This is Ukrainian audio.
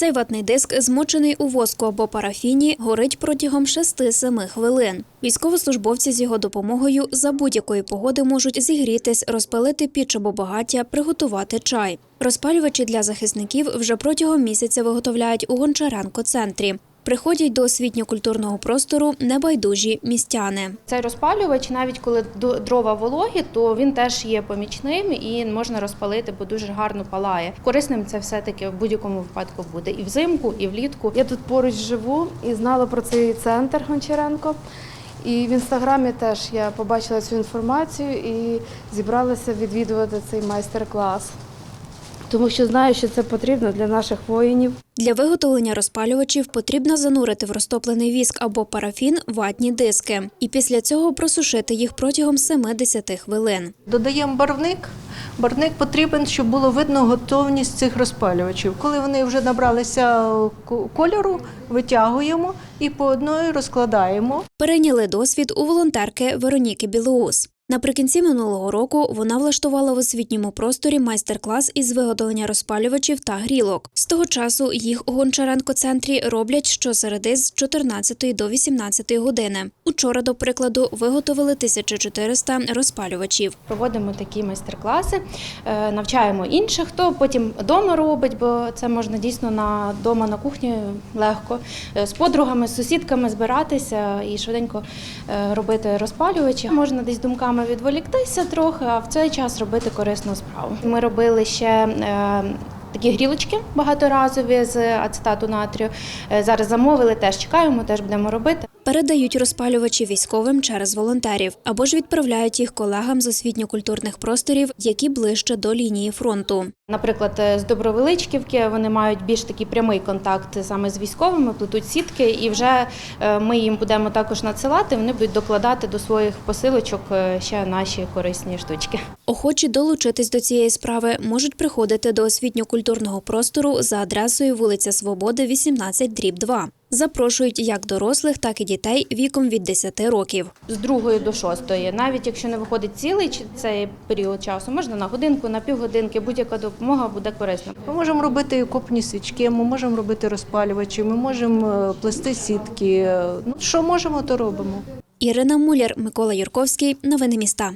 Цей ватний диск, змочений у воску або парафіні, горить протягом 6-7 хвилин. Військовослужбовці з його допомогою за будь-якої погоди можуть зігрітись, розпалити піч або багаття, приготувати чай. Розпалювачі для захисників вже протягом місяця виготовляють у Гончаренко-центрі. Приходять до освітньо-культурного простору небайдужі містяни. Цей розпалювач, навіть коли дрова вологі, то він теж є помічним і можна розпалити, бо дуже гарно палає. Корисним це все-таки в будь-якому випадку буде і взимку, і влітку. Я тут поруч живу і знала про цей центр Гончаренко. І в інстаграмі теж я побачила цю інформацію і зібралася відвідувати цей майстер-клас. Тому що знаю, що це потрібно для наших воїнів. Для виготовлення розпалювачів потрібно занурити в розтоплений віск або парафін ватні диски, і після цього просушити їх протягом 70 хвилин. Додаємо барвник. Барвник потрібен, щоб було видно готовність цих розпалювачів. Коли вони вже набралися кольору, витягуємо і по одної розкладаємо. Перейняли досвід у волонтерки Вероніки Білоус. Наприкінці минулого року вона влаштувала в освітньому просторі майстер-клас із виготовлення розпалювачів та грілок. З того часу їх у Гончаренко-центрі роблять щосереди з 14 до 18 години. Учора, до прикладу, виготовили 1400 розпалювачів. Проводимо такі майстер-класи, е, навчаємо інших, хто потім вдома робить, бо це можна дійсно на дома на кухні легко Е, з подругами, з сусідками збиратися і швиденько е, робити розпалювачі. Можна десь думками відволіктися трохи, а в цей час робити корисну справу. Ми робили ще. е, Такі грілочки багаторазові з ацетату натрію. Е, Зараз замовили, теж чекаємо, теж будемо робити. Передають розпалювачі військовим через волонтерів або ж відправляють їх колегам з освітньо-культурних просторів, які ближче до лінії фронту. Наприклад, е, з Добровеличківки вони мають більш такий прямий контакт саме з військовими, плетуть сітки, і вже е, ми їм будемо також надсилати. Вони будуть докладати до своїх посилочок е, ще наші корисні штучки. Охочі долучитись до цієї справи можуть приходити до освітньо-культурного простору за адресою вулиця Свободи, 18 дріб 2. Запрошують як дорослих, так і дітей віком від 10 років. З другої до шостої, навіть якщо не виходить цілий цей період часу, можна на годинку, на півгодинки, будь-яка допомога буде корисна. Ми можемо робити окопні свічки, ми можемо робити розпалювачі, ми можемо е, плести сітки. Ну, що можемо, то робимо. Ірина Муляр, Микола Юрковський. Новини міста.